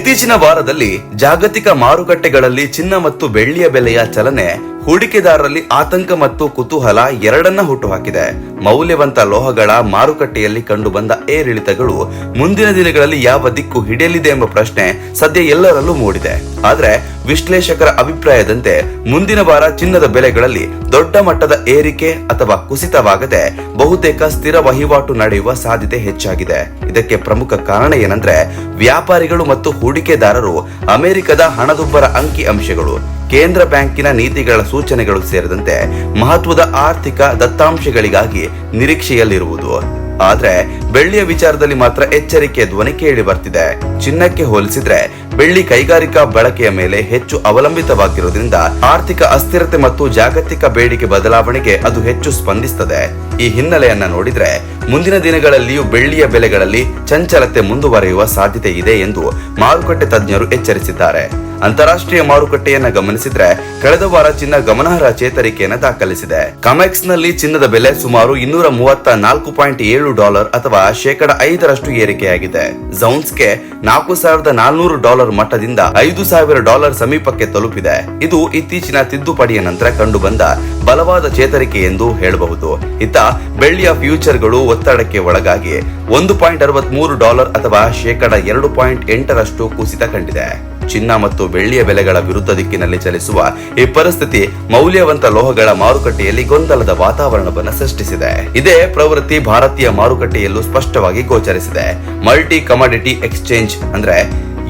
ಇತ್ತೀಚಿನ ವಾರದಲ್ಲಿ ಜಾಗತಿಕ ಮಾರುಕಟ್ಟೆಗಳಲ್ಲಿ ಚಿನ್ನ ಮತ್ತು ಬೆಳ್ಳಿಯ ಬೆಲೆಯ ಚಲನೆ ಹೂಡಿಕೆದಾರರಲ್ಲಿ ಆತಂಕ ಮತ್ತು ಕುತೂಹಲ ಎರಡನ್ನ ಹುಟ್ಟುಹಾಕಿದೆ. ಮೌಲ್ಯವಂತ ಲೋಹಗಳ ಮಾರುಕಟ್ಟೆಯಲ್ಲಿ ಕಂಡುಬಂದ ಏರಿಳಿತಗಳು ಮುಂದಿನ ದಿನಗಳಲ್ಲಿ ಯಾವ ದಿಕ್ಕು ಹಿಡಿಯಲಿದೆ ಎಂಬ ಪ್ರಶ್ನೆ ಸದ್ಯ ಎಲ್ಲರಲ್ಲೂ ಮೂಡಿದೆ. ಆದರೆ ವಿಶ್ಲೇಷಕರ ಅಭಿಪ್ರಾಯದಂತೆ ಮುಂದಿನ ವಾರ ಚಿನ್ನದ ಬೆಲೆಗಳಲ್ಲಿ ದೊಡ್ಡ ಮಟ್ಟದ ಏರಿಕೆ ಅಥವಾ ಕುಸಿತವಾಗದೆ ಬಹುತೇಕ ಸ್ಥಿರ ವಹಿವಾಟು ನಡೆಯುವ ಸಾಧ್ಯತೆ ಹೆಚ್ಚಾಗಿದೆ. ಇದಕ್ಕೆ ಪ್ರಮುಖ ಕಾರಣ ಏನಂದ್ರೆ ವ್ಯಾಪಾರಿಗಳು ಮತ್ತು ಹೂಡಿಕೆದಾರರು ಅಮೆರಿಕದ ಹಣದುಬ್ಬರ ಅಂಕಿ ಅಂಶಗಳು, ಕೇಂದ್ರ ಬ್ಯಾಂಕಿನ ನೀತಿಗಳ ಸೂಚನೆಗಳು ಸೇರಿದಂತೆ ಮಹತ್ವದ ಆರ್ಥಿಕ ದತ್ತಾಂಶಗಳಿಗಾಗಿ ನಿರೀಕ್ಷೆಯಲ್ಲಿರುವುದು. ಆದ್ರೆ, ಬೆಳ್ಳಿಯ ವಿಚಾರದಲ್ಲಿ ಮಾತ್ರ ಎಚ್ಚರಿಕೆ ಧ್ವನಿ ಕೇಳಿ ಬರ್ತಿದೆ. ಚಿನ್ನಕ್ಕೆ ಹೋಲಿಸಿದ್ರೆ, ಬೆಳ್ಳಿ ಕೈಗಾರಿಕಾ ಬಳಕೆಯ ಮೇಲೆ ಹೆಚ್ಚು ಅವಲಂಬಿತವಾಗಿರುವುದರಿಂದ ಆರ್ಥಿಕ ಅಸ್ಥಿರತೆ ಮತ್ತು ಜಾಗತಿಕ ಬೇಡಿಕೆ ಬದಲಾವಣೆಗೆ ಅದು ಹೆಚ್ಚು ಸ್ಪಂದಿಸುತ್ತದೆ ಈ ಹಿನ್ನೆಲೆಯನ್ನ ನೋಡಿದ್ರೆ ಮುಂದಿನ ದಿನಗಳಲ್ಲಿಯೂ ಬೆಳ್ಳಿಯ ಬೆಲೆಗಳಲ್ಲಿ ಚಂಚಲತೆ ಮುಂದುವರಿಯುವ ಸಾಧ್ಯತೆ ಇದೆ ಎಂದು ಮಾರುಕಟ್ಟೆ ತಜ್ಞರು ಎಚ್ಚರಿಸಿದ್ದಾರೆ. ಅಂತಾರಾಷ್ಟ್ರೀಯ ಮಾರುಕಟ್ಟೆಯನ್ನ ಗಮನಿಸಿದ್ರೆ ಕಳೆದ ವಾರ ಚಿನ್ನ ಗಮನಾರ್ಹ ಚೇತರಿಕೆಯನ್ನು ದಾಖಲಿಸಿದೆ. ಕಮೆಕ್ಸ್ನಲ್ಲಿ ಚಿನ್ನದ ಬೆಲೆ ಸುಮಾರು ಇನ್ನೂರ ಮೂವತ್ತ ನಾಲ್ಕು ಪಾಯಿಂಟ್ ಏಳು ಡಾಲರ್ ಅಥವಾ ಶೇಕಡ ಐದರಷ್ಟು ಏರಿಕೆಯಾಗಿದೆ. ಜೌನ್ಸ್ಗೆ ನಾಲ್ಕು ಸಾವಿರದ ನಾಲ್ನೂರು ಡಾಲರ್ ಮಟ್ಟದಿಂದ ಐದು ಸಾವಿರ ಡಾಲರ್ ಸಮೀಪಕ್ಕೆ ತಲುಪಿದೆ. ಇದು ಇತ್ತೀಚಿನ ತಿದ್ದುಪಡಿಯ ನಂತರ ಕಂಡುಬಂದ ಬಲವಾದ ಚೇತರಿಕೆ ಎಂದು ಹೇಳಬಹುದು. ಇತ್ತ ಬೆಳ್ಳಿಯ ಫ್ಯೂಚರ್ಗಳು ಒತ್ತಡಕ್ಕೆ ಒಳಗಾಗಿ ಒಂದು ಪಾಯಿಂಟ್ ಅರವತ್ತ್ ಮೂರು ಡಾಲರ್ ಅಥವಾ ಶೇಕಡ ಎರಡು ಪಾಯಿಂಟ್ ಎಂಟರಷ್ಟು ಕುಸಿತ ಕಂಡಿದೆ. ಚಿನ್ನ ಮತ್ತು ಬೆಳ್ಳಿಯ ಬೆಲೆಗಳ ವಿರುದ್ಧ ದಿಕ್ಕಿನಲ್ಲಿ ಚಲಿಸುವ ಈ ಪರಿಸ್ಥಿತಿ ಮೌಲ್ಯವಂತ ಲೋಹಗಳ ಮಾರುಕಟ್ಟೆಯಲ್ಲಿ ಗೊಂದಲದ ವಾತಾವರಣವನ್ನು ಸೃಷ್ಟಿಸಿದೆ. ಇದೇ ಪ್ರವೃತ್ತಿ ಭಾರತೀಯ ಮಾರುಕಟ್ಟೆಯಲ್ಲೂ ಸ್ಪಷ್ಟವಾಗಿ ಗೋಚರಿಸಿದೆ. ಮಲ್ಟಿ ಕಮಾಡಿಟಿ ಎಕ್ಸ್ಚೇಂಜ್ ಅಂದ್ರೆ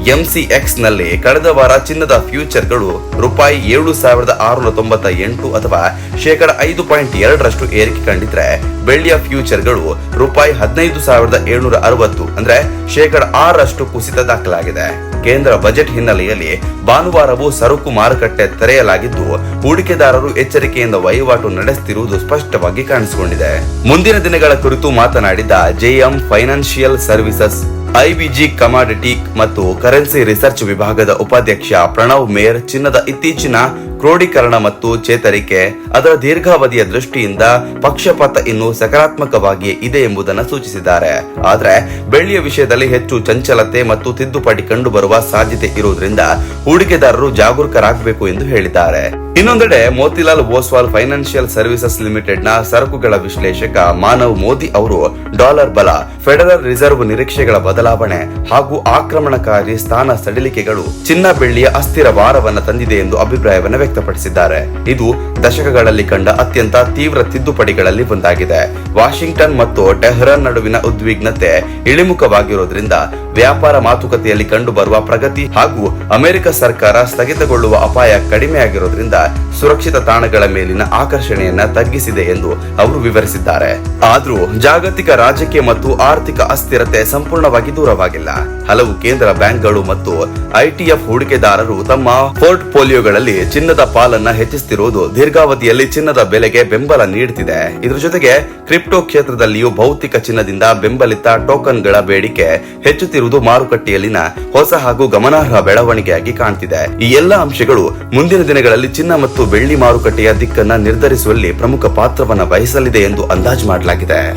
ಎಂಸಿಎಕ್ಸ್ನಲ್ಲಿ ಕಳೆದ ವಾರ ಚಿನ್ನದ ಫ್ಯೂಚರ್ಗಳು ರೂಪಾಯಿ ಏಳು ಸಾವಿರದ ಆರುನೂರ ತೊಂಬತ್ತ ಎಂಟು ಅಥವಾ ಶೇಕಡ ಐದು ಪಾಯಿಂಟ್ ಎರಡರಷ್ಟು ಏರಿಕೆ ಕಂಡಿದ್ರೆ ಬೆಳ್ಳಿಯ ಫ್ಯೂಚರ್ಗಳು ರೂಪಾಯಿ ಹದಿನೈದು ಸಾವಿರದ ಏಳ್ನೂರ ಅರವತ್ತು ಅಂದ್ರೆ ಶೇಕಡ ಆರರಷ್ಟು ಕುಸಿತ ದಾಖಲಾಗಿದೆ. ಕೇಂದ್ರ ಬಜೆಟ್ ಹಿನ್ನೆಲೆಯಲ್ಲಿ ಭಾನುವಾರವೂ ಸರಕು ಮಾರುಕಟ್ಟೆ ತೆರೆಯಲಾಗಿದ್ದು, ಹೂಡಿಕೆದಾರರು ಎಚ್ಚರಿಕೆಯಿಂದ ವಹಿವಾಟು ನಡೆಸುತ್ತಿರುವುದು ಸ್ಪಷ್ಟವಾಗಿ ಕಾಣಿಸಿಕೊಂಡಿದೆ. ಮುಂದಿನ ದಿನಗಳ ಕುರಿತು ಮಾತನಾಡಿದ JM financial services IBG commodity ಮತ್ತು ಕರೆನ್ಸಿ ರಿಸರ್ಚ್ ವಿಭಾಗದ ಉಪಾಧ್ಯಕ್ಷ ಪ್ರಣವ್ ಮೇರ್ ಚಿನ್ನದ ಇತ್ತೀಚಿನ ಕ್ರೋಢೀಕರಣ ಮತ್ತು ಚೇತರಿಕೆ ಅದರ ದೀರ್ಘಾವಧಿಯ ದೃಷ್ಟಿಯಿಂದ ಪಕ್ಷಪಾತ ಇನ್ನು ಸಕಾರಾತ್ಮಕವಾಗಿಯೇ ಇದೆ ಎಂಬುದನ್ನು ಸೂಚಿಸಿದ್ದಾರೆ. ಆದರೆ ಬೆಳ್ಳಿಯ ವಿಷಯದಲ್ಲಿ ಹೆಚ್ಚು ಚಂಚಲತೆ ಮತ್ತು ತಿದ್ದುಪಡಿ ಕಂಡುಬರುವ ಸಾಧ್ಯತೆ ಇರುವುದರಿಂದ ಹೂಡಿಕೆದಾರರು ಜಾಗರೂಕರಾಗಬೇಕು ಎಂದು ಹೇಳಿದ್ದಾರೆ. ಇನ್ನೊಂದೆಡೆ ಮೋತಿಲಾಲ್ ಓಸ್ವಾಲ್ ಫೈನಾನ್ಷಿಯಲ್ ಸರ್ವಿಸಸ್ ಲಿಮಿಟೆಡ್ನ ಸರಕುಗಳ ವಿಶ್ಲೇಷಕ ಮಾನವ್ ಮೋದಿ ಅವರು ಡಾಲರ್ ಬಲ, ಫೆಡರಲ್ ರಿಸರ್ವ್ ನಿರೀಕ್ಷೆಗಳ ಬದಲಾವಣೆ ಹಾಗೂ ಆಕ್ರಮಣಕಾರಿ ಸ್ಥಾನ ಸಡಿಲಿಕೆಗಳು ಚಿನ್ನ ಬೆಳ್ಳಿಯ ಅಸ್ಥಿರ ವಾರವನ್ನು ತಂದಿದೆ ಎಂದು ಅಭಿಪ್ರಾಯವನ್ನು ವ್ಯಕ್ತಪಡಿಸಿದ್ದಾರೆ. ಇದು ದಶಕಗಳಲ್ಲಿ ಕಂಡ ಅತ್ಯಂತ ತೀವ್ರ ತಿದ್ದುಪಡಿಗಳಲ್ಲಿ ಒಂದಾಗಿದೆ. ವಾಷಿಂಗ್ಟನ್ ಮತ್ತು ಟೆಹರಾನ್ ನಡುವಿನ ಉದ್ವಿಗ್ನತೆ ಇಳಿಮುಖವಾಗಿರುವುದರಿಂದ ವ್ಯಾಪಾರ ಮಾತುಕತೆಯಲ್ಲಿ ಕಂಡುಬರುವ ಪ್ರಗತಿ ಹಾಗೂ ಅಮೆರಿಕ ಸರ್ಕಾರ ಸ್ಥಗಿತಗೊಳ್ಳುವ ಅಪಾಯ ಕಡಿಮೆಯಾಗಿರುವುದರಿಂದ ಸುರಕ್ಷಿತ ತಾಣಗಳ ಮೇಲಿನ ಆಕರ್ಷಣೆಯನ್ನ ತಗ್ಗಿಸಿದೆ ಎಂದು ಅವರು ವಿವರಿಸಿದ್ದಾರೆ. ಆದರೂ ಜಾಗತಿಕ ರಾಜಕೀಯ ಮತ್ತು ಆರ್ಥಿಕ ಅಸ್ಥಿರತೆ ಸಂಪೂರ್ಣವಾಗಿ ದೂರವಾಗಿಲ್ಲ. ಹಲವು ಕೇಂದ್ರ ಬ್ಯಾಂಕ್ಗಳು ಮತ್ತು ಐಟಿಎಫ್ ಹೂಡಿಕೆದಾರರು ತಮ್ಮ ಪೋರ್ಟ್ಫೋಲಿಯೋಗಳಲ್ಲಿ ಚಿನ್ನದ ಪಾಲನ್ನ ಹೆಚ್ಚಿಸುತ್ತಿರುವುದು ದೀರ್ಘಾವಧಿಯಲ್ಲಿ ಚಿನ್ನದ ಬೆಲೆಗೆ ಬೆಂಬಲ ನೀಡುತ್ತಿದೆ. ಇದರ ಜೊತೆಗೆ ಕ್ರಿಪ್ಟೋ ಕ್ಷೇತ್ರದಲ್ಲಿಯೂ ಭೌತಿಕ ಚಿನ್ನದಿಂದ ಬೆಂಬಲಿತ ಟೋಕನ್ಗಳ ಬೇಡಿಕೆ ಹೆಚ್ಚುತ್ತಿರುವುದು ಮಾರುಕಟ್ಟೆಯಲ್ಲಿನ ಹೊಸ ಹಾಗೂ ಗಮನಾರ್ಹ ಬೆಳವಣಿಗೆಯಾಗಿ ಕಾಣ್ತಿದೆ. ಈ ಎಲ್ಲಾ ಅಂಶಗಳು ಮುಂದಿನ ದಿನಗಳಲ್ಲಿ ಚಿನ್ನ ಮತ್ತು ಬೆಳ್ಳಿ ಮಾರುಕಟ್ಟೆಯ ದಿಕ್ಕನ್ನ ನಿರ್ಧರಿಸುವಲ್ಲಿ ಪ್ರಮುಖ ಪಾತ್ರವನ್ನು ವಹಿಸಲಿದೆ ಎಂದು ಅಂದಾಜು ಮಾಡಲಾಗಿದೆ.